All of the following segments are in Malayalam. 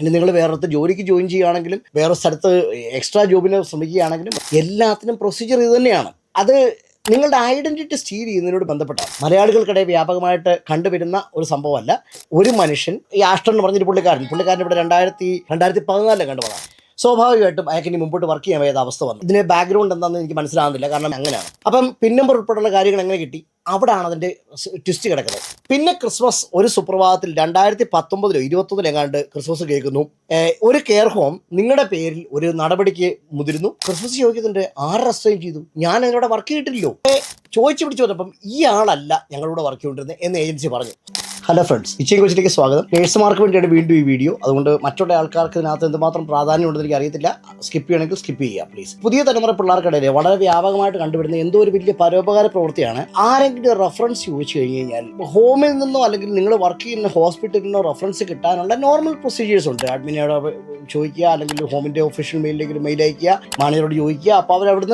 ഇനി നിങ്ങൾ വേറൊരു ജോലിക്ക് ജോയിൻ ചെയ്യുകയാണെങ്കിലും വേറെ സ്ഥലത്ത് എക്സ്ട്രാ ജോബിന് ശ്രമിക്കുകയാണെങ്കിലും എല്ലാത്തിനും പ്രൊസീജിയർ ഇത് തന്നെയാണ്. അത് നിങ്ങളുടെ ഐഡന്റിറ്റി സ്റ്റീൽ ചെയ്യുന്നതിനോട് ബന്ധപ്പെട്ടാണ്. മലയാളികൾക്കിടയിൽ വ്യാപകമായിട്ട് കണ്ടുവരുന്ന ഒരു സംഭവമല്ല. ഒരു മനുഷ്യൻ ഈ ആഷ്ടം എന്ന് പറഞ്ഞൊരു പുള്ളിക്കാരൻ പുള്ളിക്കാരൻ ഇവിടെ രണ്ടായിരത്തി രണ്ടായിരത്തി പതിനാലിലെ കണ്ടുപോകാം സ്വാഭാവികമായിട്ടും അയാൾക്ക് ഇനി മുമ്പോട്ട് വർക്ക് ചെയ്യാൻ വേണ്ട അവസ്ഥ വന്നു. ഇതിന്റെ ബാക്ക്ഗ്രൗണ്ട് എന്താണെന്ന് എനിക്ക് മനസ്സിലാകുന്നില്ല കാരണം അങ്ങനെയാണ്. അപ്പം പിൻ നമ്പർ ഉൾപ്പെടെയുള്ള കാര്യങ്ങൾ എങ്ങനെ കിട്ടി? അവിടെയാണ് അതിന്റെ ട്വിസ്റ്റ് കിടക്കുന്നത്. പിന്നെ ക്രിസ്മസ് ഒരു സുപ്രഭാതത്തിൽ രണ്ടായിരത്തി പത്തൊമ്പതിലോ ഇരുപത്തൊന്നിലോ എങ്ങാണ്ട് ക്രിസ്മസ് കേൾക്കുന്നു. ഒരു കെയർ ഹോം നിങ്ങളുടെ പേരിൽ ഒരു നടപടിക്ക് മുതിരുന്നു. ക്രിസ്മസ് ചോദിക്കുന്നുണ്ട് ആറ് റെസ്റ്റൈൻ ചെയ്തു? ഞാൻ അതിനോട് വർക്ക് ചെയ്തിട്ടില്ലല്ലോ. ചോദിച്ചു പിടിച്ചു വന്നപ്പം ഈ ആളല്ല ഞങ്ങളോട് വർക്ക് ചെയ്തുകൊണ്ടിരുന്നത് എന്ന് ഏജൻസി പറഞ്ഞു. ഹലോ ഫ്രണ്ട്സ് ഇച്ചയും കോച്ചിലേക്ക് സ്വാഗതം. നേഴ്സുമാർക്ക് വേണ്ടിയാണ് വീണ്ടും ഈ വീഡിയോ. അതുകൊണ്ട് മറ്റുള്ള ആൾക്കാർക്ക് ഇതിനകത്ത് എന്തുമാത്രം പ്രാധാന്യം ഉണ്ടെന്ന് എനിക്ക് അറിയത്തില്ല. സ്കിപ്പ് ചെയ്യണമെങ്കിൽ സ്കിപ്പ് ചെയ്യുക പ്ലീസ് പുതിയ തലമുറ പിള്ളേർക്കിടയിൽ വളരെ വ്യാപകമായിട്ട് കണ്ടുവരുന്ന എന്തോ ഒരു വലിയ പരോപകാര പ്രവൃത്തിയാണ് ആരെങ്കിലും റെഫറൻസ് ചോദിച്ചു കഴിഞ്ഞ് കഴിഞ്ഞാൽ ഹോമിൽ നിന്നോ അല്ലെങ്കിൽ നിങ്ങൾ വർക്ക് ചെയ്യുന്ന ഹോസ്പിറ്റലിൽ നിന്നോ റെഫറൻസ് കിട്ടാനുള്ള നോർമൽ പ്രൊസീജിയേഴ്സ് ഉണ്ട്. അഡ്മിനോട് ചോദിക്കുക അല്ലെങ്കിൽ ഹോമിന്റെ ഒഫീഷ്യൽ മെയിലിലേക്ക് മെയിൽ അയക്കുക മാനേജറോട് ചോദിക്കുക. അപ്പോൾ അവർ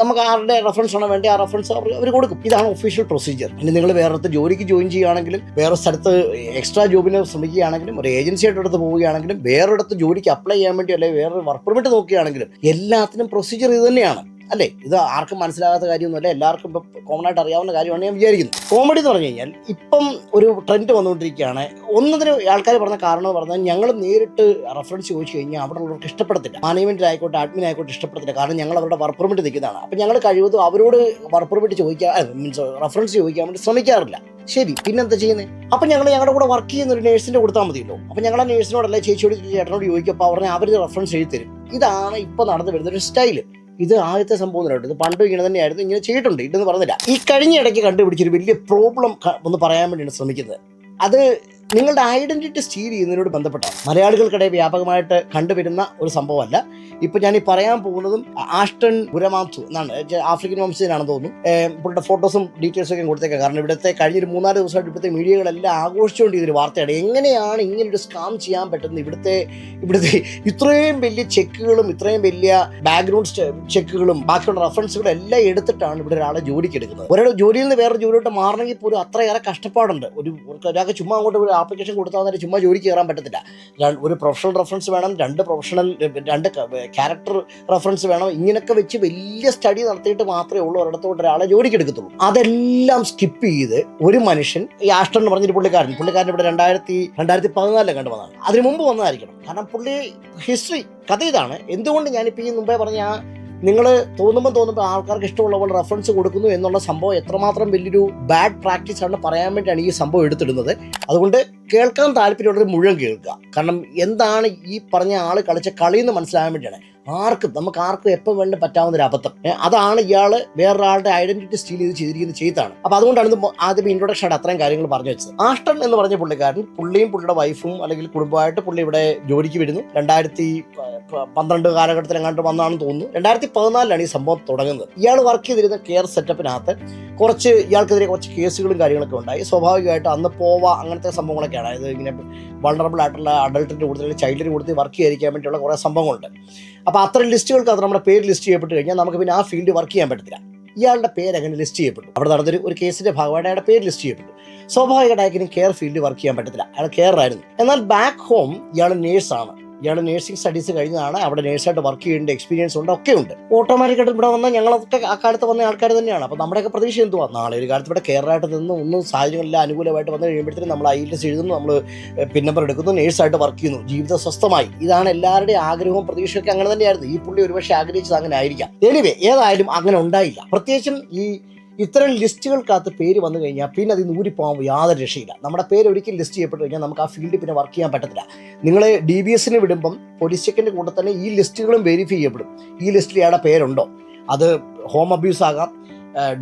നമുക്ക് ആരുടെ റെഫറൻസ് ആണോ വേണ്ടത് ആ റെഫറൻസ് അവർ അവർ കൊടുക്കും. ഇതാണ് ഒഫീഷ്യൽ പ്രൊസീജിയർ ഇനി നിങ്ങൾ വേറെ ജോലിക്ക് ജോയിൻ ചെയ്യുകയാണെങ്കിലും വേറെ സ്ഥലത്ത് എക്സ്ട്രാ ജോബിന് ശ്രമിക്കുകയാണെങ്കിലും ഒരു ഏജൻസിയുടെ അടുത്ത് പോവുകയാണെങ്കിലും വേറൊരിടത്ത് ജോലിക്ക് അപ്ലൈ ചെയ്യാൻ വേണ്ടി അല്ലെങ്കിൽ വേറൊരു വർക്ക് പെർമിറ്റ് നോക്കുകയാണെങ്കിലും എല്ലാത്തിനും പ്രൊസീജിയർ ഇത് തന്നെയാണ്. അല്ലേ? ഇത് ആർക്കും മനസ്സിലാകാത്ത കാര്യമൊന്നുമല്ല. എല്ലാവർക്കും ഇപ്പം കോമൺ ആയിട്ട് അറിയാവുന്ന കാര്യമാണ് ഞാൻ വിചാരിക്കുന്നത് കോമഡി എന്ന് പറഞ്ഞു കഴിഞ്ഞാൽ ഇപ്പം ഒരു ട്രെൻഡ് വന്നുകൊണ്ടിരിക്കുകയാണ്. ഒന്നതിന് ആൾക്കാർ പറഞ്ഞ കാരണം എന്ന് പറഞ്ഞാൽ ഞങ്ങൾ നേരിട്ട് റെഫറൻസ് ചോദിച്ചു കഴിഞ്ഞാൽ അവിടെ ഉള്ളവർക്ക് ഇഷ്ടപ്പെടത്തില്ല. മാനേജ്മെന്റ് ആയിക്കോട്ടെ അഡ്മിൻ ആയിക്കോട്ടെ ഇഷ്ടപ്പെടത്തില്ല. കാരണം ഞങ്ങൾ അവരുടെ വർക്ക് പെർമിറ്റ് നിൽക്കുന്നതാണ്. അപ്പം ഞങ്ങൾ കഴിവതും അവരോട് വർക്ക് പെർമിറ്റ് ചോദിക്കാൻ മീൻസ് റെഫറൻസ് ചോദിക്കാൻ വേണ്ടി ശ്രമിക്കാറില്ല. ശരി പിന്നെന്താ ചെയ്യുന്നത് അപ്പം ഞങ്ങൾ ഞങ്ങളുടെ കൂടെ വർക്ക് ചെയ്യുന്ന ഒരു നേഴ്സിന്റെ കൊടുത്താൽ മതിയല്ലോ. അപ്പം ഞങ്ങൾ ആ നേഴ്സിനോടല്ല ചേച്ചിയോട് ചേട്ടനോട് ചോദിക്കുമ്പോൾ പറഞ്ഞാൽ അവർ റെഫറൻസ് എഴുതി തരും. ഇതാണ് ഇപ്പോൾ നടന്നു വരുന്ന ഒരു സ്റ്റൈൽ ഇത് ആദ്യത്തെ സംഭവം കേട്ടോ. ഇത് പണ്ടും ഇങ്ങനെ തന്നെയായിരുന്നു. ഇങ്ങനെ ചെയ്തിട്ടുണ്ട്. ഇതെന്ന് പറഞ്ഞില്ല. ഈ കഴിഞ്ഞ ഇടയ്ക്ക് കണ്ടുപിടിച്ചൊരു വലിയ പ്രോബ്ലം ഒന്ന് പറയാൻ വേണ്ടിയാണ് ശ്രമിക്കുന്നത്. അത് നിങ്ങളുടെ ഐഡന്റിറ്റി സ്റ്റീൽ ചെയ്യുന്നതിനോട് ബന്ധപ്പെട്ടാണ് മലയാളികൾക്കിടയിൽ വ്യാപകമായിട്ട് കണ്ടുവരുന്ന ഒരു സംഭവമല്ല. ഇപ്പൊ ഞാൻ ഈ പറയാൻ പോകുന്നതും ആഷ്ടൺ ഗുരമാംസു എന്നാണ്. ആഫ്രിക്കൻ വംശജനാണെന്ന് തോന്നുന്നു. പുള്ളിയുടെ ഫോട്ടോസും ഡീറ്റെയിൽസും ഒക്കെ കൊടുത്തേക്കാം. കാരണം ഇവിടുത്തെ കഴിഞ്ഞൊരു മൂന്നാൽ ദിവസമായിട്ട് ഇവിടുത്തെ മീഡിയകളെല്ലാം ആഘോഷിച്ചുകൊണ്ട് ഇതൊരു വാർത്തയാണ്. എങ്ങനെയാണ് ഇങ്ങനെ ഒരു സ്കാം ചെയ്യാൻ പറ്റുന്നത്? ഇവിടുത്തെ ഇവിടുത്തെ ഇത്രയും വലിയ ചെക്കുകളും ഇത്രയും വലിയ ബാക്ക്ഗ്രൗണ്ട് ചെക്കുകളും ബാക്കിയുള്ള റെഫറൻസുകളും എല്ലാം എടുത്തിട്ടാണ് ഇവിടെ ഒരാളെ ജോലിക്ക് എടുക്കുന്നത്. ഒരാൾ ജോലിയിൽ നിന്ന് വേറെ ജോലിയോട്ട് മാറണമെങ്കിൽ പോലും അത്രയേറെ കഷ്ടപ്പാടുണ്ട്. ഒരു ഒരാൾക്ക് ചുമ്മാ അങ്ങോട്ട് ആപ്ലിക്കേഷൻ കൊടുത്താൽ ചുമ്മാ ജോലിക്ക് കയറാൻ പറ്റത്തില്ല. ഒരു പ്രൊഫഷണൽ റെഫറൻസ് വേണം രണ്ട് പ്രൊഫഷണൽ രണ്ട് ക്യാരക്ടർ റെഫറൻസ് വേണം. ഇങ്ങനെയൊക്കെ വെച്ച് വലിയ സ്റ്റഡി നടത്തിയിട്ട് മാത്രമേ ഉള്ളൂ. ഒരിടത്തോട്ട് ഒരാളെ ജോലിക്ക് എടുക്കത്തുള്ളൂ. അതെല്ലാം സ്കിപ്പ് ചെയ്ത് ഒരു മനുഷ്യൻ ഈ ആഷ്ടൻ എന്ന് പറഞ്ഞൊരു പുള്ളിക്കാരൻ പുള്ളിക്കാരൻ ഇവിടെ രണ്ടായിരത്തി രണ്ടായിരത്തി പതിനാലിലെ കണ്ടു വന്നതാണ്. അതിന് മുമ്പ് വന്നതായിരിക്കണം. കാരണം പുള്ളി ഹിസ്റ്ററി കഥ ഇതാണ്. എന്തുകൊണ്ട് ഞാനിപ്പോൾ ഈ മുമ്പേ പറഞ്ഞ ആ നിങ്ങൾ തോന്നുമ്പോൾ തോന്നുമ്പോൾ ആൾക്കാർക്ക് ഇഷ്ടമുള്ള പോലെ റെഫറൻസ് കൊടുക്കുന്നു എന്നുള്ള സംഭവം എത്രമാത്രം വലിയൊരു ബാഡ് പ്രാക്ടീസ് ആണെന്ന് പറയാൻ വേണ്ടിയാണ് ഈ സംഭവം എടുത്തിടുന്നത്. അതുകൊണ്ട് കേൾക്കാൻ താല്പര്യമുള്ളവർ മുഴുവൻ കേൾക്കുക. കാരണം എന്താണ് ഈ പറഞ്ഞ ആൾ കളിച്ച കളി എന്ന് മനസ്സിലാകാൻ വേണ്ടിയാണ്. ആർക്കും നമുക്ക് ആർക്കും എപ്പം വേണ്ട പറ്റാവുന്ന ഒരു അബദ്ധം. അതാണ് ഇയാൾ വേറൊരാളുടെ ഐഡന്റിറ്റി സ്റ്റീൽ ചെയ്ത് ചെയ്തിരിക്കുന്ന ചെയ്താണ്. അപ്പോൾ അതുകൊണ്ടാണ് ഇത് ആദ്യം ഇൻട്രൊഡക്ഷൻ ആയിട്ട് അത്രയും കാര്യങ്ങൾ പറഞ്ഞു വെച്ചത്. ആഷ്ടൺ എന്ന് പറഞ്ഞ പുള്ളിക്കാരൻ പുള്ളിയും പുള്ളിയുടെ വൈഫും അല്ലെങ്കിൽ കുടുംബമായിട്ട് പുള്ളി ഇവിടെ ജോലിക്ക് വരുന്നു. രണ്ടായിരത്തി പന്ത്രണ്ട് കാലഘട്ടത്തിൽ എങ്ങാണ്ട് വന്നാണെന്ന് തോന്നുന്നു. രണ്ടായിരത്തി പതിനാലിലാണ് ഈ സംഭവം തുടങ്ങുന്നത്. ഇയാൾ വർക്ക് ചെയ്തിരുന്ന കെയർ സെറ്റപ്പിനകത്ത് കുറച്ച് ഇയാൾക്കെതിരെ കുറച്ച് കേസുകളും കാര്യങ്ങളൊക്കെ ഉണ്ടായി. സ്വാഭാവികമായിട്ട് അന്ന് പോവ അങ്ങനത്തെ സംഭവങ്ങളൊക്കെയാണ് അതായത് ഇങ്ങനെ വൾണറബിൾ ആയിട്ടുള്ള അഡൾട്ടിന്റെ കൂടുതൽ ചൈൽഡിന് കൂടുതൽ വർക്ക് ചെയ്യാതിരിക്കാൻ വേണ്ടിയുള്ള കുറേ സംഭവങ്ങളുണ്ട്. അപ്പോൾ അത്തരം ലിസ്റ്റുകൾക്ക് അത് നമ്മുടെ പേര് ലിസ്റ്റ് ചെയ്യപ്പെട്ട് കഴിഞ്ഞാൽ നമുക്ക് പിന്നെ ആ ഫീൽഡ് വർക്ക് ചെയ്യാൻ പറ്റത്തില്ല. ഇയാളുടെ പേര് അങ്ങനെ ലിസ്റ്റ് ചെയ്യപ്പെട്ടു അവിടെ നടന്നൊരു ഒരു കേസിന്റെ ഭാഗമായിട്ട് അയാളുടെ പേര് ലിസ്റ്റ് ചെയ്യപ്പെട്ടു സ്വാഭാവികമായിട്ടും കെയർ ഫീൽഡ് വർക്ക് ചെയ്യാൻ പറ്റത്തില്ല. അയാൾ കെയർ ആയിരുന്നു. എന്നാൽ ബാക്ക് ഹോം ഇയാൾ നേഴ്സാണ് ഇയാൾ നേഴ്സിംഗ് സ്റ്റഡീസ് കഴിഞ്ഞതാണ്. അവിടെ നേഴ്സായിട്ട് വർക്ക് ചെയ്യേണ്ട എക്സ്പീരിയൻസ് ഉണ്ട് ഒക്കെ ഉണ്ട്. ഓട്ടോമാറ്റിക്കായിട്ട് ഇവിടെ വന്ന ഞങ്ങളൊക്കെ ആ കാലത്ത് വന്ന ആൾക്കാർ തന്നെയാണ്. അപ്പോൾ നമ്മുടെയൊക്കെ പ്രതീക്ഷ എന്തുവാ? നാളെ ഒരു കാലത്ത് ഇവിടെ കെയറായിട്ട് നിന്ന് ഒന്നും സാഹചര്യങ്ങളില്ല അനുകൂലമായിട്ട് വന്നു കഴിയുമ്പോഴത്തേക്കും നമ്മൾ ഐ എസ് എഴുതുന്നു നമ്മൾ പിൻ നമ്പർ എടുക്കുന്നു നേഴ്സായിട്ട് വർക്ക് ചെയ്യുന്നു ജീവിതം സ്വസ്ഥമായി. ഇതാണ് എല്ലാവരുടെയും ആഗ്രഹവും പ്രതീക്ഷയൊക്കെ അങ്ങനെ തന്നെയായിരുന്നു. ഈ പുള്ളി ഒരുപക്ഷെ ആഗ്രഹിച്ചത് അങ്ങനെ ആയിരിക്കാം. എനിവേ ഏതായാലും അങ്ങനെ ഉണ്ടായില്ല. പ്രത്യേകിച്ചും ഈ ഇത്തരം ലിസ്റ്റുകൾക്കകത്ത് പേര് വന്നു കഴിഞ്ഞാൽ പിന്നെ അതിൽ നിന്ന് ഊരിപ്പോകാൻ യാതൊരു രക്ഷയില്ല. നമ്മുടെ പേര് ഒരിക്കലും ലിസ്റ്റ് ചെയ്യപ്പെട്ട് കഴിഞ്ഞാൽ നമുക്ക് ആ ഫീൽഡിൽ പിന്നെ വർക്ക് ചെയ്യാൻ പറ്റത്തില്ല. നിങ്ങൾ ഡി ബി എസിന് വിടുമ്പം പോലീസ് ചെക്കിന്റെ കൂടെ തന്നെ ഈ ലിസ്റ്റുകളും വെരിഫൈ ചെയ്യപ്പെടും. ഈ ലിസ്റ്റിൽ ഇയാളുടെ പേരുണ്ടോ? അത് ഹോം അബ്യൂസ് ആകാം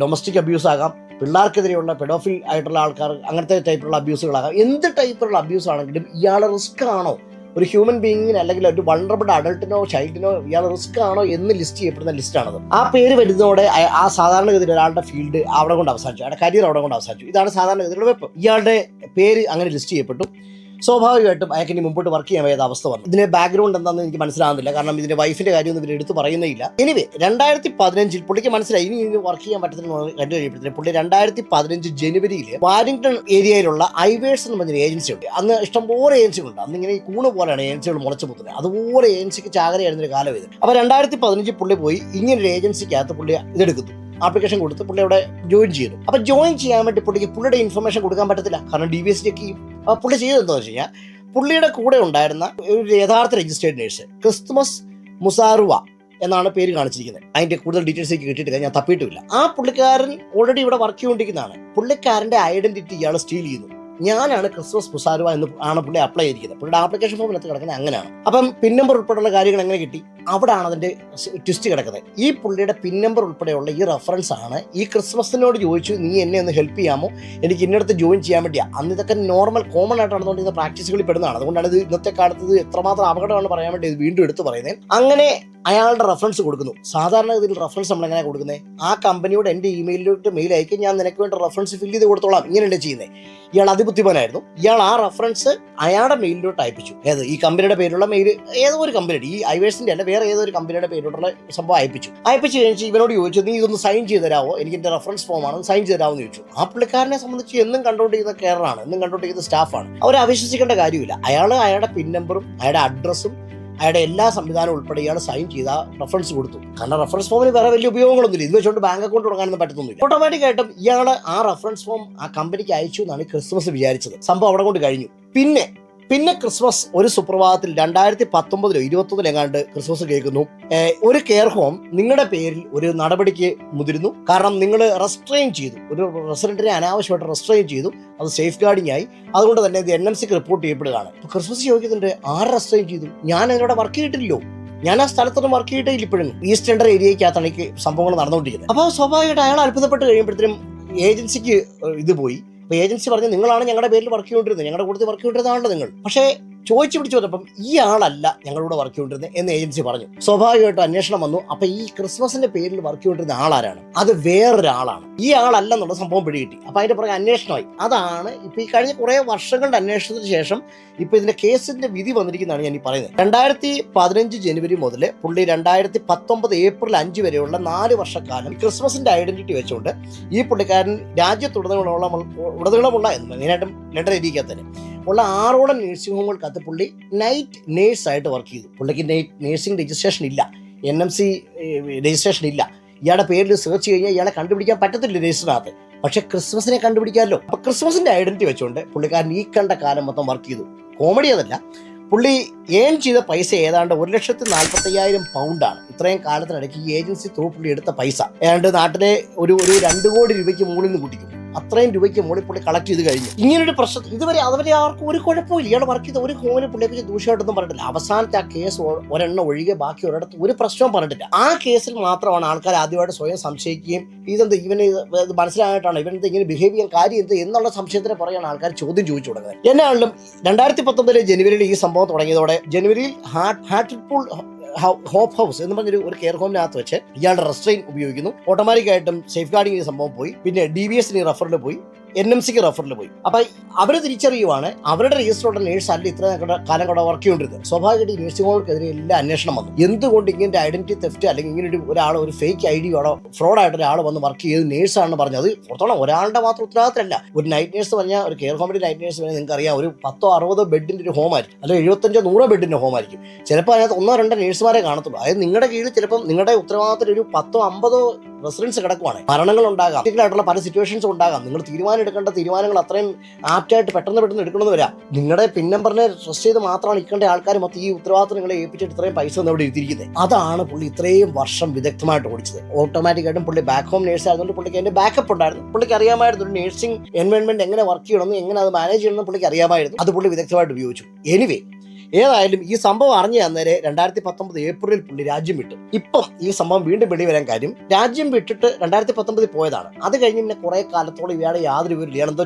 ഡൊമസ്റ്റിക് അബ്യൂസ് ആകാം പിള്ളേർക്കെതിരെയുള്ള പെഡോഫിൽ ആയിട്ടുള്ള ആൾക്കാർ അങ്ങനത്തെ ടൈപ്പിലുള്ള അബ്യൂസുകളാകാം എന്ത് ടൈപ്പിലുള്ള അബ്യൂസ് ആണെങ്കിലും ഇയാളെ റിസ്ക് ആണോ? ഒരു ഹ്യൂമൻ ബീയിങ്ങിന് അല്ലെങ്കിൽ ഒരു വൾണറബിൾ അഡൾട്ടിനോ ചൈൽഡിനോ ഇയാൾ റിസ്ക് ആണോ എന്ന് ലിസ്റ്റ് ചെയ്യപ്പെടുന്ന ലിസ്റ്റാണത് ആ പേര് വരുന്നതോടെ ആ സാധാരണഗതിയിൽ ഒരാളുടെ ഫീൽഡ് അവിടെ കൊണ്ട് അവസാനിച്ചു. അയാളുടെ കരിയർ അവിടെ കൊണ്ട് അവസാനിച്ചു. ഇതാണ് സാധാരണഗതിയിലുള്ള വെപ്പ്. ഇയാളുടെ പേര് അങ്ങനെ ലിസ്റ്റ് ചെയ്യപ്പെട്ടു. സ്വാഭാവികമായിട്ടും അയാൾക്ക് ഇനി മുമ്പോട്ട് വർക്ക് ചെയ്യാൻ വയ്യാത്ത അവസ്ഥ വന്നു. ഇതിന്റെ ബാക്ക്ഗ്രൗണ്ട് എന്താണെന്ന് എനിക്ക് മനസ്സിലാകുന്നില്ല. കാരണം ഇതിന്റെ വൈഫിന്റെ കാര്യമൊന്നും ഇവർ എടുത്തു പറയുന്നില്ല എനിവേ രണ്ടായിരത്തി പതിനഞ്ചിൽ പുള്ളിക്ക് മനസ്സിലായി. ഇനി ഇത് വർക്ക് ചെയ്യാൻ പറ്റത്തില്ല കണ്ടു കഴിയുമ്പോഴത്തേക്കും പുള്ളി രണ്ടായിരത്തി പതിനഞ്ച് ജനുവരിയിൽ വാരിങ്ടൺ ഏരിയയിലുള്ള ഐവേഴ്സ് എന്ന് പറഞ്ഞൊരു ഏജൻസി ഉണ്ട്. അന്ന് ഇഷ്ടംപോലെ ഏജൻസികളുണ്ട് അന്ന് ഇങ്ങനെ ഈ കൂണ് പോലെയാണ് ഏജൻസികൾ മുളച്ചു പോകുന്നത് അതുപോലെ ഏജൻസിക്ക് ചാകരയായിരുന്നൊരു കാലം ഇത്. അപ്പോൾ രണ്ടായിരത്തി പതിനഞ്ചിൽ പുള്ളി പോയി. ഇങ്ങനൊരു ഏജൻസിക്കകത്ത് പുള്ളി ഇതെടുക്കുന്നു ആപ്ലിക്കേഷൻ കൊടുത്ത് പുള്ളി അവിടെ ജോയിൻ ചെയ്തു. അപ്പൊ ജോയിൻ ചെയ്യാൻ വേണ്ടി പുള്ളിക്ക് പുള്ളിയുടെ ഇൻഫർമേഷൻ കൊടുക്കാൻ പറ്റത്തില്ല. കാരണം ഡി ബി എസ് അപ്പൊ പുള്ളി ചെയ്തത് എന്താണെന്ന് വെച്ച് കഴിഞ്ഞാൽ പുള്ളിയുടെ കൂടെ ഉണ്ടായിരുന്ന ഒരു യഥാർത്ഥ രജിസ്റ്റേഡ് നേഴ്സ് ക്രിസ്മസ് മുസാറുവ എന്നാണ് പേര് കാണിച്ചിരിക്കുന്നത്. അതിന്റെ കൂടുതൽ ഡീറ്റെയിൽസ് എനിക്ക് കിട്ടിയിട്ടില്ല ഞാൻ തപ്പിയിട്ടില്ല ആ പുള്ളിക്കാരൻ ഓൾറെഡി ഇവിടെ വർക്ക് ചെയ്തുകൊണ്ടിരിക്കുന്നതാണ്. പുള്ളിക്കാരന്റെ ഐഡന്റിറ്റി ഇയാൾ സ്റ്റീൽ ചെയ്യുന്നു. ഞാനാണ് ക്രിസ്മസ് മുസാരുവ എന്ന് ആണ് പുള്ളി അപ്ലൈ ചെയ്തിരിക്കുന്നത്. പുള്ളിയുടെ ആപ്ലിക്കേഷൻ ഫോമിനകത്ത് കിടക്കുന്നത് അങ്ങനെയാണ്. അപ്പം പിൻ നമ്പർ ഉൾപ്പെടെയുള്ള കാര്യങ്ങൾ എങ്ങനെ കിട്ടി? അവിടാണ് അതിന്റെ ട്വിസ്റ്റ് കിടക്കുന്നത്. ഈ പുള്ളിയുടെ പിൻ നമ്പർ ഉൾപ്പെടെയുള്ള ഈ റെഫറൻസ് ആണ് ഈ ക്രിസ്മസിനോട് ചോദിച്ചു നീ എന്നെ ഒന്ന് ഹെൽപ്പ് ചെയ്യാമോ? എനിക്ക് ഇന്നടത്ത് ജോയിൻ ചെയ്യാൻ വേണ്ടിയാ. അന്ന് ഇതൊക്കെ നോർമൽ കോമൺ ആയിട്ട് നടന്നുകൊണ്ടിരുന്ന പ്രാക്ടീസുകളിൽ പെടുന്നതാണ്. അതുകൊണ്ടാണ് ഇത് ഇന്നത്തെ കാലത്ത് ഇത് എത്രമാത്രം അപകടമാണ് പറയാൻ വേണ്ടി ഇത് വീണ്ടും എടുത്തു പറയുന്നത്. അങ്ങനെ അയാളുടെ റെഫറൻസ് കൊടുക്കുന്നു. സാധാരണ ഇതിൽ റെഫറൻസ് നമ്മൾ എങ്ങനെ കൊടുക്കുന്നത് ആ കമ്പനിയോട് എന്റെ ഇമെയിലിലോട്ട് മെയിൽ അയക്കും. ഞാൻ നിനക്ക് വേണ്ടി റെഫറൻസ് ഫില്ല് ചെയ്ത് കൊടുത്തോളാം. ഇങ്ങനെയല്ലേ ചെയ്യുന്നത് ഇയാൾ അതിബുദ്ധിമാനായിരുന്നു. ഇയാൾ ആ റെഫറൻസ് അയാളുടെ മെയിലിലോട്ട് അയപ്പിച്ചു. ഏത്? ഈ കമ്പനിയുടെ പേരുള്ള മെയിൽ ഏതോ ഒരു കമ്പനിയുടെ ഈ ഐവേഴ്സിന്റെ അല്ല വേറെ ഏതൊരു കമ്പനിയുടെ പേരിലോട്ടുള്ള സംഭവം അയപ്പിച്ചു. അയപ്പിച്ചു കഴിഞ്ഞ് ഇവനോട് ചോദിച്ചു നീ ഇതൊന്ന് സൈൻ ചെയ്ത് തരാമോ എനിക്ക് എന്റെ റഫറൻസ് ഫോം ഫോമാണ് സൈൻ ചെയ്ത് തരാമോ എന്ന് ചോദിച്ചു. ആ പുള്ളിക്കാരനെ സംബന്ധിച്ച് എന്നും കണ്ടുകൊണ്ടിരിക്കുന്ന കെയറാണ് എന്നും കണ്ടുകൊണ്ടിരിക്കുന്ന സ്റ്റാഫാണ് അവരെ അവിശ്വസിക്കേണ്ട കാര്യമില്ല. അയാൾ അയാളുടെ പിൻ നമ്പറും അയാളുടെ അഡ്രസ്സും അയാളുടെ എല്ലാ സംവിധാനവും ഉൾപ്പെടെ ഇയാൾ സൈൻ ചെയ്ത റഫറൻസ് കൊടുത്തു. കാരണം റഫറൻസ് ഫോമിന് വേറെ വലിയ ഉപയോഗങ്ങളൊന്നുമില്ല. ഇത് വെച്ചുകൊണ്ട് ബാങ്ക് അക്കൗണ്ട് തുടങ്ങാനൊന്നും പറ്റത്തൊന്നുമില്ല. ഓട്ടോമാറ്റിക് ആയിട്ടും ഇയാൾ ആ റഫറൻസ് ഫോം ആ കമ്പനിക്ക് അയച്ചു എന്നാണ് ക്രിസ്മസ് വിചാരിച്ചത്. സംഭവം അവിടെ കൊണ്ട് കഴിഞ്ഞു. പിന്നെ പിന്നെ ക്രിസ്മസ് ഒരു സുപ്രഭാതത്തിൽ രണ്ടായിരത്തി പത്തൊമ്പതിലോ ഇരുപത്തൊന്നിലോ എങ്ങാണ്ട് ക്രിസ്മസ് കേൾക്കുന്നു. ഒരു കെയർ ഹോം നിങ്ങളുടെ പേരിൽ ഒരു നടപടിക്ക് മുതിരുന്നു. കാരണം നിങ്ങൾ റെസ്ട്രെയിൻ ചെയ്തു. ഒരു റെസിഡന്റിനെ അനാവശ്യമായിട്ട് റെസ്ട്രെയിൻ ചെയ്തു. അത് സേഫ് ഗാർഡിംഗ് ആയി. അതുകൊണ്ട് തന്നെ ഇത് എൻ എം സിക്ക് റിപ്പോർട്ട് ചെയ്യപ്പെടുകയാണ്. ക്രിസ്മസ് ചോദിക്കുന്നുണ്ട് ആര് റെസ്ട്രെയിൻ ചെയ്തു? ഞാൻ അതിനോട് വർക്ക് ചെയ്തിട്ടില്ലല്ലോ. ഞാൻ ആ സ്ഥലത്തൊന്നും വർക്ക് ചെയ്തിട്ടില്ല ഇപ്പോഴും. ഈസ്റ്റ് സെൻട്രൽ ഏരിയക്കകത്താണ് എനിക്ക് സംഭവങ്ങൾ നടന്നുകൊണ്ടിരിക്കുന്നത്. അപ്പോൾ സ്വാഭാവികമായിട്ട് അയാൾ അത്ഭുതപ്പെട്ട് കഴിയുമ്പോഴത്തേനും ഏജൻസിക്ക് ഇത് പോയി. ഏജൻസി പറഞ്ഞു നിങ്ങളാണ് ഞങ്ങളുടെ പേരിൽ വർക്ക് ചെയ്തുകൊണ്ടിരുന്നത്. ഞങ്ങളുടെ കൂടുതൽ വർക്ക് ചെയ്തിരുന്നതാണല്ലോ നിങ്ങൾ. പക്ഷേ ചോദിച്ചു പിടിച്ചു വന്നപ്പം ഈ ആളല്ല ഞങ്ങളോട് വർക്ക് ചെയ്തുകൊണ്ടിരുന്നത് എന്ന് ഏജൻസി പറഞ്ഞു. സ്വാഭാവികമായിട്ടും അന്വേഷണം വന്നു. അപ്പൊ ഈ ക്രിസ്മസിന്റെ പേരിൽ വർക്ക് ചെയ്തുകൊണ്ടിരുന്ന ആളാരാണ്? അത് വേറൊരാളാണ്. ഈ ആളല്ലെന്നുള്ള സംഭവം പിടികിട്ടി. അപ്പൊ അതിന്റെ പുറകെ അന്വേഷണമായി. അതാണ് ഇപ്പൊ ഈ കഴിഞ്ഞ കുറെ വർഷങ്ങളുടെ അന്വേഷണത്തിന് ശേഷം ഇപ്പൊ ഇതിന്റെ കേസിന്റെ വിധി വന്നിരിക്കുന്നതാണ് ഞാൻ ഈ പറയുന്നത്. രണ്ടായിരത്തി പതിനഞ്ച് ജനുവരി മുതൽ പുള്ളി രണ്ടായിരത്തി പത്തൊമ്പത് ഏപ്രിൽ അഞ്ച് വരെയുള്ള നാല് വർഷക്കാലം ക്രിസ്മസിന്റെ ഐഡന്റിറ്റി വെച്ചുകൊണ്ട് ഈ പുള്ളിക്കാരൻ രാജ്യത്തുടനീളമുള്ള ഉടനീളമുള്ള മെയിനായിട്ടും ലണ്ടൻ ഏരിയക്കകത്ത് തന്നെ ഉള്ള ആറോളം നഴ്സിംഗ് ഹോമുകൾക്കകത്ത് പുള്ളി നൈറ്റ് നേഴ്സ് ആയിട്ട് വർക്ക് ചെയ്തു. പുള്ളിക്ക് നൈറ്റ് നേഴ്സിംഗ് രജിസ്ട്രേഷൻ ഇല്ല. എൻ എം സി രജിസ്ട്രേഷൻ ഇല്ല. ഇയാളുടെ പേരിൽ സെർച്ച് കഴിഞ്ഞാൽ ഇയാളെ കണ്ടുപിടിക്കാൻ പറ്റത്തില്ല രജിസ്റ്ററിനകത്ത് പക്ഷെ ക്രിസ്മസിനെ കണ്ടുപിടിക്കാമല്ലോ. അപ്പോൾ ക്രിസ്മസിന്റെ ഐഡന്റിറ്റി വെച്ചുകൊണ്ട് പുള്ളിക്കാരൻ ഈ കണ്ട കാലം മൊത്തം വർക്ക് ചെയ്തു. കോമഡി അതല്ല. പുള്ളി ഏൺ ചെയ്ത പൈസ ഏതാണ്ട് ഒരു ലക്ഷത്തി നാൽപ്പത്തി അയ്യായിരം പൗണ്ടാണ് ഇത്രയും കാലത്തിനിടയ്ക്ക് ഈ ഏജൻസി ത്രൂ പുള്ളി എടുത്ത പൈസ. ഏതാണ്ട് നാട്ടിലെ ഒരു ഒരു രണ്ട് കോടി രൂപയ്ക്ക് മുകളിൽ നിന്ന് കൂട്ടിക്കും. അത്രയും രൂപയ്ക്ക് മുകളിൽ പുള്ളി കളക്ട് ചെയ്ത് കഴിഞ്ഞു. ഇങ്ങനൊരു പ്രശ്നം ഇതുവരെ അവരെ ആർക്കും ഒരു കുഴപ്പമില്ല ഇയാൾ വർക്ക് ചെയ്ത ഒരു ഹോമിനെ പുള്ളിയെ പറ്റി ദൂഷ്യമായിട്ടൊന്നും പറഞ്ഞിട്ടില്ല. അവസാനത്തെ ആ കേസ് ഒരെണ്ണം ഒഴികെ ബാക്കി ഒരിടത്ത് ഒരു പ്രശ്നവും പറഞ്ഞിട്ടില്ല. ആ കേസിൽ മാത്രമാണ് ആൾക്കാർ ആദ്യമായിട്ട് സ്വയം സംശയിക്കുകയും ഇതെന്ത് ഇവന് ഇത് മനസ്സിലായിട്ടാണ് ഇവൻ ഇത് ഇങ്ങനെ ബിഹേവ് ചെയ്യാൻ കാര്യം എന്ത് എന്നുള്ള സംശയത്തിന് പുറകെയാണ് ആൾക്കാർ ചോദ്യം ചോദിച്ചു തുടങ്ങുന്നത്. എന്നാണെങ്കിലും രണ്ടായിരത്തി പത്തൊമ്പതിലെ ജനുവരിയിൽ ഈ സംഭവം തുടങ്ങിയതോടെ ജനുവരിയിൽ ഹാർട്ട് ഹാർട്ടിൽപൂൾ ഹോപ്പ് ഹൗസ് എന്ന് പറഞ്ഞൊരു ഒരു കെയർ ഹോമിനകത്ത് വെച്ച് ഇയാളുടെ റെസ്ട്രെയിൻ ഉപയോഗിക്കുന്നു. ഓട്ടോമാറ്റിക് ആയിട്ടും സേഫ് ഗാർഡിംഗ് സംഭവം പോയി. പിന്നെ ഡി ബി എസിന് റഫറിൽ പോയി. എൻ എം സിക്ക് റഫറിൽ പോയി. അപ്പൊ അവർ തിരിച്ചറിയുവാണ് അവരുടെ രജിസ്റ്ററുള്ള നേഴ്സ് അല്ല ഇത്ര കാലം- കൂടെ വർക്ക് ചെയ്തുകൊണ്ടിരുന്നത്. സ്വാഭാവികമായിട്ട് നേഴ്സിംഗ് ഹോമുകൾക്കെതിരെ എല്ലാ അന്വേഷണം വന്നു. എന്തുകൊണ്ട് ഇങ്ങനെ ഐഡന്റിറ്റി തെഫ്റ്റ് അല്ലെങ്കിൽ ഇങ്ങനെ ഒരു ഒരാൾ ഒരു ഫേക്ക് ഐ ഡിയോടോ ഫ്രോഡായിട്ട് ഒരാൾ വന്ന് വർക്ക് ചെയ്ത് നേഴ്സാണെന്ന് പറഞ്ഞത് പുറത്തോളം ഒരാളുടെ മാത്രം ഉത്തരവാദിത്തമല്ല. ഒരു നൈറ്റ് നേഴ്സ് പറഞ്ഞാൽ ഒരു കെയർ ഹോമിന്റെ നൈറ്റ് നേഴ്സ് പറഞ്ഞാൽ നിങ്ങൾക്ക് അറിയാം ഒരു പത്തോ അറുപതോ ബെഡിന്റെ ഒരു ഹോമായിരിക്കും അല്ലെങ്കിൽ എഴുപത്തഞ്ചോ നൂറോ ബെഡിന്റെ ഹോമായിരിക്കും ചിലപ്പോൾ അതിനകത്ത് ഒന്നോ രണ്ടോ നേഴ്സുമാരെ കാണത്തുള്ളൂ. അതായത് നിങ്ങളുടെ കീഴിൽ ചിലപ്പം നിങ്ങളുടെ ഉത്തരവാദിത്തത്തിൽ ഒരു പത്തോ അമ്പതോ റെസിഡൻസ് കിടക്കുവാണ്. മരണങ്ങൾ ഉണ്ടാകാം. ആയിട്ടുള്ള പല സിറ്റുവേഷൻസ് ഉണ്ടാകാം. നിങ്ങൾ തീരുമാനം എടുക്കേണ്ട തീരുമാനങ്ങൾ അത്രയും ആപ്റ്റായിട്ട് പെട്ടെന്ന് പെട്ടെന്ന് എടുക്കണമെന്ന് വരാം. നിങ്ങളുടെ പിൻ നമ്പറിനെ ട്രസ്റ്റ് ചെയ്ത് മാത്രമാണ് ഇക്കേണ്ട ആൾക്കാർ മൊത്തം ഈ ഉത്തരവാദിത്തം നിങ്ങളെ ഏൽപ്പിച്ചിട്ട് ഇത്രയും പൈസ ഒന്നും അവിടെ ഇരുത്തിയിരിക്കുന്നത്. അതാണ് പുള്ളി ഇത്രയും വർഷം വിദഗ്ധമായിട്ട് ഓടിച്ചത്. ഓട്ടോമാറ്റിക് ആയിട്ട് പുള്ളി ബാക്ക് ഹോം നേഴ്സ് ആയതുകൊണ്ട് പുള്ളിക്ക് അതിന്റെ ബാക്കപ്പ് ഉണ്ടായിരുന്നു. പുള്ളിക്ക് അറിയാമായിരുന്നു ഒരു നേഴ്സിംഗ് എൻവയോൺമെന്റ് എങ്ങനെ വർക്ക് ചെയ്യണമെന്ന് എങ്ങനെ അത് മാനേജ് ചെയ്യണമെന്ന് പുള്ളിക്ക് അറിയാമായിരുന്നു. അത് പുള്ളി വിദഗ്ധമായിട്ട് ഉപയോഗിച്ചു. എനിവേ ഏതായാലും ഈ സംഭവം അറിഞ്ഞു അന്നേരെ രണ്ടായിരത്തി പത്തൊമ്പത് ഏപ്രിലിൽ പുള്ളി രാജ്യം വിട്ടു. ഇപ്പം ഈ സംഭവം വീണ്ടും വെളി വരാൻ കാര്യം രാജ്യം വിട്ടിട്ട് രണ്ടായിരത്തി പത്തൊമ്പതിൽ പോയതാണ്. അത് കഴിഞ്ഞ് പിന്നെ കുറെ കാലത്തോളം ഇയാളെ യാതൊരു വിവരം ഇയാളെന്തോ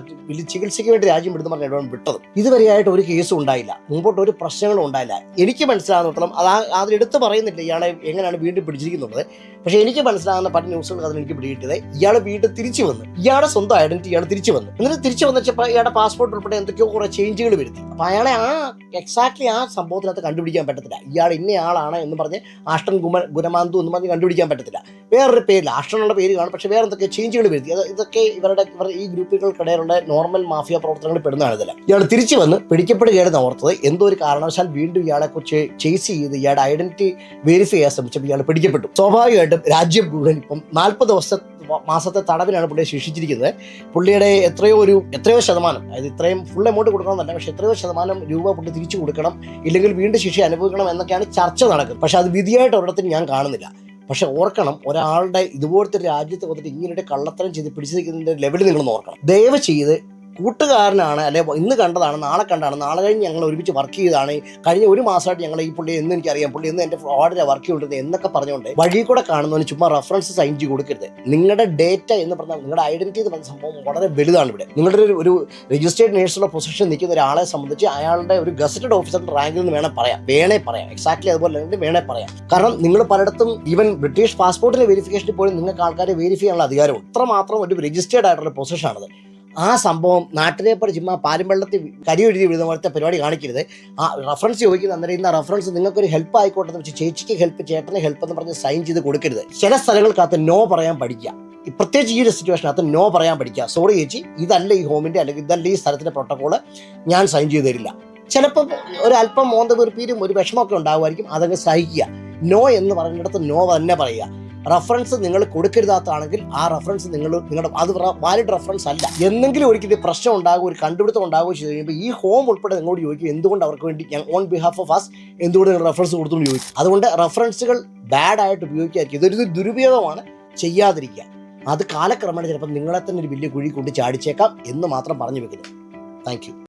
ചികിത്സയ്ക്ക് വേണ്ടി രാജ്യം വിടുന്ന പറഞ്ഞ വിട്ടത് വിട്ടത്. ഇതുവരെയായിട്ട് ഒരു കേസും ഉണ്ടായില്ല. മുമ്പോട്ട് ഒരു പ്രശ്നങ്ങളും ഉണ്ടായില്ല. എനിക്ക് മനസ്സിലാകുന്നിടത്തോളം അത് അതിലെടുത്ത് പറയുന്നില്ല ഇയാളെ എങ്ങനെയാണ് വീണ്ടും പിടിച്ചിരിക്കുന്നത്. പക്ഷേ എനിക്ക് മനസ്സിലാകുന്ന പല ന്യൂസുകൾ അതിൽ എനിക്ക് പിടികിട്ടിയത് ഇയാൾ വീണ്ടും തിരിച്ചു വന്നു. ഇയാളെ സ്വന്തം ഐഡന്റിറ്റി ഇയാൾ തിരിച്ചു വന്നു. എന്നിട്ട് തിരിച്ചു വന്നപ്പോൾ ഇയാളുടെ പാസ്പോർട്ട് ഉൾപ്പെടെ എന്തൊക്കെയോ കുറെ ചേഞ്ചുകൾ വരുത്തി. അപ്പൊ അയാളെ ആ എക്സാക്ട്ലി ആ സംഭവത്തിനകത്ത് കണ്ടുപിടിക്കാൻ പറ്റത്തില്ല. ഇയാൾ ഇന്ന ആളാണ് എന്ന് പറഞ്ഞ് ആഷ്ടൻ ഗുമ ഗുരമാന്തു എന്ന് പറഞ്ഞ് കണ്ടുപിടിക്കാൻ പറ്റത്തില്ല. വേറൊരു പേരിൽ ആഷ്ടനുള്ള പേര് കാണും. പക്ഷേ വേറെ എന്തൊക്കെ ചേഞ്ചുകൾ വരുത്തി. അത് ഇതൊക്കെ ഇവരുടെ ഇവർ ഈ ഗ്രൂപ്പുകൾക്കിടയിലുള്ള നോർമൽ മാഫിയ പ്രവർത്തനങ്ങൾ പെടുന്നതാണ് ഇതിൽ ഇയാൾ തിരിച്ചു വന്ന് പിടിക്കപ്പെടുകയായിരുന്നു ഓർത്തത് എന്തോ ഒരു കാരണവശാൽ വീണ്ടും ഇയാളെ കുറിച്ച് ചേസ് ചെയ്ത് ഇയാളുടെ ഐഡന്റിറ്റി വെരിഫൈ ചെയ്യാൻ ശ്രമിച്ചപ്പോൾ ഇയാൾ പിടിക്കപ്പെട്ടു. സ്വാഭാവികമായിട്ടും രാജ്യം മുഴുവൻ ഇപ്പം നാൽപ്പത് ദിവസത്തെ മാസത്തെ തടവിലാണ് പുള്ളിയെ ശിക്ഷിച്ചിരിക്കുന്നത്. പുള്ളിയുടെ എത്രയോ ഒരു എത്രയോ ശതമാനം അതായത് ഇത്രയും ഫുൾ എമൗണ്ട് കൊടുക്കണമെന്നല്ല പക്ഷേ എത്രയോ ശതമാനം രൂപ പുള്ളി തിരിച്ചു കൊടുക്കണം ഇല്ലെങ്കിൽ വീണ്ടും ശിക്ഷ അനുഭവിക്കണം എന്നൊക്കെയാണ് ചർച്ച നടക്കുന്നത്. പക്ഷേ അത് വിധിയായിട്ട് ഒരിടത്തും ഞാൻ കാണുന്നില്ല. പക്ഷെ ഓർക്കണം ഒരാളുടെ ഇതുപോലത്തെ രാജ്യത്ത് വന്നിട്ട് ഇങ്ങനെ കള്ളത്തരം ചെയ്ത് പിടിച്ചിരിക്കുന്നതിന്റെ ലെവൽ നിങ്ങൾ ഓർക്കണം. ദയവ് ചെയ്ത് കൂട്ടുകാരനാണ് അല്ലെ ഇന്ന് കണ്ടതാണ് നാളെ കണ്ടാണ് നാളെ കഴിഞ്ഞ് ഞങ്ങൾ ഒരുമിച്ച് വർക്ക് ചെയ്തതാണ് കഴിഞ്ഞ ഒരു മാസമായിട്ട് ഞങ്ങൾ ഈ പുള്ളി എന്ന് എനിക്കറിയാം പുള്ളി എന്ന് എന്റെ ഫ്രോഡിലെ വർക്ക് ചെയ്തുകൊണ്ടിരുന്നത് എന്നൊക്കെ പറഞ്ഞുകൊണ്ട് വഴി കൂടെ കാണുന്നവന് ചുമ്മാ റഫറൻസ് സൈൻ ചെയ്ത് കൊടുക്കരുത്. നിങ്ങളുടെ ഡേറ്റ എന്ന് പറഞ്ഞാൽ നിങ്ങളുടെ ഐഡന്റിറ്റി എന്ന് പറഞ്ഞ സംഭവം വളരെ വലുതാണ് ഇവിടെ. നിങ്ങളുടെ ഒരു ഒരു രജിസ്റ്റേർഡ് നേഴ്സുള്ള പൊസിഷൻ നിൽക്കുന്ന ഒരാളെ സംബന്ധിച്ച് അയാളുടെ ഒരു ഗസറ്റഡ് ഓഫീസറിന്റെ റാങ്കിൽ നിന്ന് വേണേൽ പറയാം വേണേ പറയാം എക്സാക്ട്ലി അതുപോലെ വേണേ പറയാം. കാരണം നിങ്ങൾ പലയിടത്തും ഈവൻ ബ്രിട്ടീഷ് പാസ്പോർട്ടിന്റെ വെരിഫിക്കേഷനിൽ പോലും നിങ്ങൾക്ക് ആൾക്കാരെ വെരിഫൈ ചെയ്യാനുള്ള ഇത്ര അത്രമാത്രം ഒരു രജിസ്റ്റേർഡ് ആയിട്ടുള്ള പൊസിഷനാണത് ആ സംഭവം നാട്ടിലെ പോലെ ചുമ്മാ പാലും വെള്ളത്തിൽ കരി എഴുതി വിടുന്ന പോലത്തെ പരിപാടി കാണിക്കരുത്. ആ റഫറൻസ് ചോദിക്കുന്ന അന്നേരം ഇന്ന് റഫറൻസ് നിങ്ങൾക്കൊരു ഹെൽപ്പ് ആയിക്കോട്ടെ എന്ന് വെച്ച് ചേച്ചിക്ക് ഹെൽപ്പ് ചേട്ടന് ഹെൽപ്പ് എന്ന് പറഞ്ഞ് സൈൻ ചെയ്ത് കൊടുക്കരുത്. ചില സ്ഥലങ്ങൾക്കകത്ത് നോ പറയാൻ പഠിക്കുക. പ്രത്യേകിച്ച് ഈ ഒരു സിറ്റുവേഷനകത്ത് നോ പറയാൻ പഠിക്കുക. സോറി ചേച്ചി ഇതല്ല ഈ ഹോമിന്റെ അല്ലെങ്കിൽ ഇതല്ല ഈ സ്ഥലത്തിന്റെ പ്രോട്ടോക്കോൾ ഞാൻ സൈൻ ചെയ്ത് തരില്ല. ചിലപ്പോൾ ഒരല്പം മോന്ത വീർപ്പീരും ഒരു വിഷമമൊക്കെ ഉണ്ടാകുമായിരിക്കും അതങ്ങ് സഹിക്കുക. നോ എന്ന് പറയുന്നിടത്ത് നോ തന്നെ പറയുക. റെഫറൻസ് നിങ്ങൾ കൊടുക്കരുതാത്താണെങ്കിൽ ആ റഫറൻസ് നിങ്ങൾ നിങ്ങളുടെ അത് വാലിഡ് റഫറൻസ് അല്ല. എന്തെങ്കിലും ഒരിക്കലും പ്രശ്നം ഉണ്ടാകും ഒരു കണ്ടുപിടുത്തം ഉണ്ടാകുകയോ ചെയ്ത് കഴിയുമ്പോൾ ഈ ഹോം ഉൾപ്പെടെ നിങ്ങളോട് ചോദിക്കും എന്തുകൊണ്ട് അവർക്ക് വേണ്ടി ഞാൻ ഓൺ ബിഹാഫ് ഓഫ് അസ് എന്തുകൊണ്ട് നിങ്ങൾ റഫറൻസ് കൊടുത്തുകൊണ്ട് ചോദിക്കും. അതുകൊണ്ട് റഫറൻസുകൾ ബാഡ് ആയിട്ട് ഉപയോഗിക്കാതിരിക്കും ഇതൊരു ദുരുപയോഗമാണ് ചെയ്യാതിരിക്കുക. അത് കാലക്രമേണ ചിലപ്പോൾ നിങ്ങളെ തന്നെ ഒരു വലിയ കുഴി കൊണ്ട് ചാടിച്ചേക്കാം എന്ന് മാത്രം പറഞ്ഞു വെക്കുന്നു. താങ്ക്